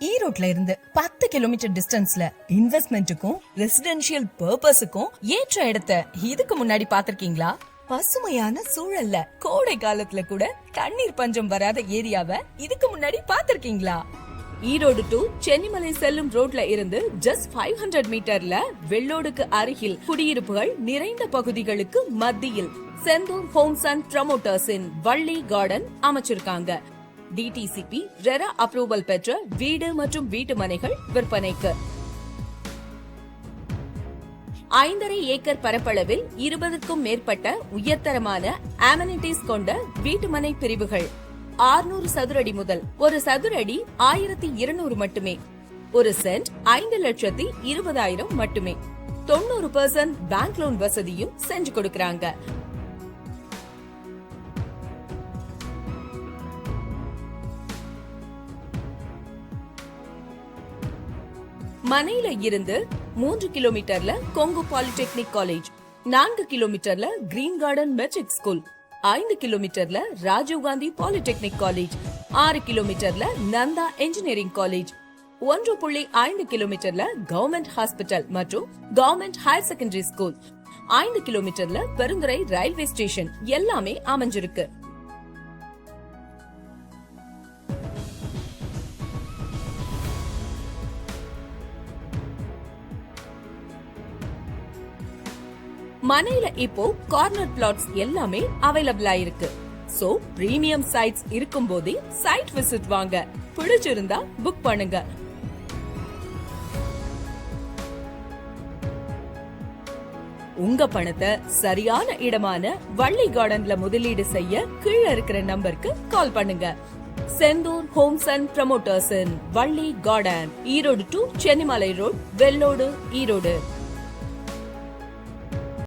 ஈரோட்ல இருந்து பத்து கிலோமீட்டர் டிஸ்டன்ஸ்ல இன்வெஸ்ட்மெண்ட்டுக்கும் ரெசிடென்ஷியல் பர்பஸுக்கும் ஏற்ற இடத்த இதுக்கு முன்னாடி பாத்திருக்கீங்களா பசுமையான சூழல்ல கோடை காலத்துல கூட தண்ணீர் பஞ்சம் வராத ஏரியாவை இதுக்கு முன்னாடி பாத்திருக்கீங்களா ஈரோடு டு சென்னிமலை செல்லும் ரோட்ல இருந்து ஜஸ்ட் ஃபைவ் ஹண்ட்ரட் மீட்டர்ல வெள்ளோடுக்கு அருகில் குடியிருப்புகள் நிறைந்த பகுதிகளுக்கு மத்தியில் செந்தூர் ஹோம்ஸ் அண்ட் ப்ரமோட்டர்ஸின் வள்ளி கார்டன் அமைச்சிருக்காங்க. டிடிசிபி ரெரா அப்ரூவல் பெற்ற வீடு மற்றும் வீட்டு மனைகள் விற்பனைக்கு. ஐந்தரை ஏக்கர் பரப்பளவில் இருபதுக்கும் மேற்பட்ட உயர்தரமான ஆமனிட்டிஸ் கொண்ட வீட்டுமனை பிரிவுகள். ஆறுநூறு சதுரடி முதல் ஒரு சதுரடி ஆயிரத்தி இருநூறு மட்டுமே. ஒரு சென்ட் ஐந்து லட்சத்தி இருபதாயிரம் மட்டுமே. தொண்ணூறு பர்சன்ட் பேங்க் லோன் வசதியும் செஞ்சு கொடுக்கறாங்க. மனையில இருந்து மூன்று கிலோமீட்டர்ல கொங்கு பாலிடெக்னிக் காலேஜ் நான்கு கிலோமீட்டர்ல கிரீன் கார்டன் மெட்ரிக் ஸ்கூல் ஐந்து கிலோமீட்டர்ல ராஜீவ்காந்தி பாலிடெக்னிக் காலேஜ் ஆறு கிலோமீட்டர்ல நந்தா இன்ஜினியரிங் காலேஜ் ஒன்று புள்ளி ஐந்து கிலோமீட்டர்ல கவர்மெண்ட் ஹாஸ்பிட்டல் மற்றும் கவர்மெண்ட் ஹையர் செகண்டரி ஸ்கூல் ஐந்து கிலோமீட்டர்ல பெருந்துறை ரயில்வே ஸ்டேஷன் எல்லாமே அமைஞ்சிருக்கு. மனையில இப்போ கார்னர் பிளாட்ஸ் எல்லாமே அவைலபிளா இருக்கு சோ பிரீமியம் சைட்ஸ் இருக்கும் போதே சைட் விசிட் வாங்க. பிடிச்சிருந்தா புக் பண்ணுங்க. உங்க பணத்தை சரியான இடமான வள்ளி கார்டன்ல முதலீடு செய்ய கீழே இருக்கிற நம்பருக்கு கால் பண்ணுங்க. Senthur homes and promoters Valli garden Erode to Chennimalai road Vellode Erode.